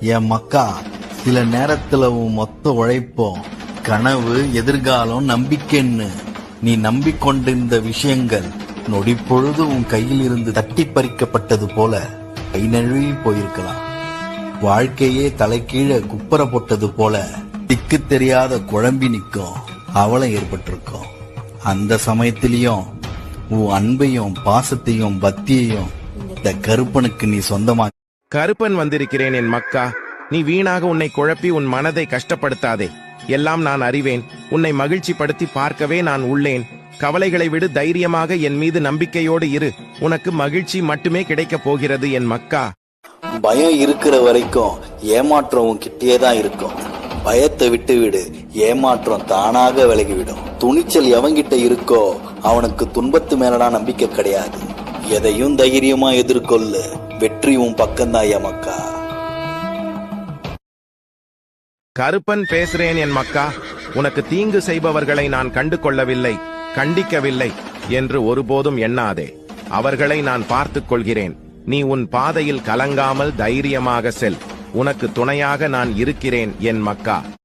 என் மக்கா சில நேரத்துல உன் மொத்த உழைப்போம் கனவு எதிர்காலம் நம்பிக்கைன்னு நீ நம்பிக்கொண்டிருந்த விஷயங்கள் நொடி பொழுது உன் கையில் இருந்து தட்டி பறிக்கப்பட்டது போல கை நழுவி போயிருக்கலாம். வாழ்க்கையே தலைக்கீழே குப்பர போட்டது போல திக்கு தெரியாத குழம்பி நிற்கும் அவலம் ஏற்பட்டிருக்கும். அந்த சமயத்திலையும் உன் அன்பையும் பாசத்தையும் பக்தியையும் இந்த கருப்பனுக்கு நீ சொந்தமா கருப்பன் வந்திருக்கிறேன் என் மக்கா. நீ வீணாக உன்னை குழப்பி உன் மனதை கஷ்டப்படுத்தாதே. எல்லாம் நான் அறிவேன். உன்னை மகிழ்ச்சிப்படுத்தி பார்க்கவே நான் உள்ளேன். கவலைகளை விடு தைரியமாக என் மீது நம்பிக்கையோடு இரு. உனக்கு மகிழ்ச்சி மட்டுமே கிடைக்கப் போகிறது என் மக்கா. பயம் இருக்கிற வரைக்கும் ஏமாற்றம் உன்கிட்டயே தான் இருக்கும். பயத்தை விட்டு விடு ஏமாற்றம் தானாக விலகிவிடும். துணிச்சல் எவன்கிட்ட இருக்கோ அவனுக்கு துன்பத்து மேலடா நம்பிக்கை கிடையாது. எதையும் தைரியமா எதிர்கொள்ளு. வெற்றி உன் பக்கம்தான் மக்கா. கருப்பன் பேசுறேன் என் மக்கா. உனக்கு தீங்கு செய்பவர்களை நான் கண்டு கொள்ளவில்லை கண்டிக்கவில்லை என்று ஒருபோதும் எண்ணாதே. அவர்களை நான் பார்த்துக் கொள்கிறேன். நீ உன் பாதையில் கலங்காமல் தைரியமாக செல். உனக்கு துணையாக நான் இருக்கிறேன் என் மக்கா.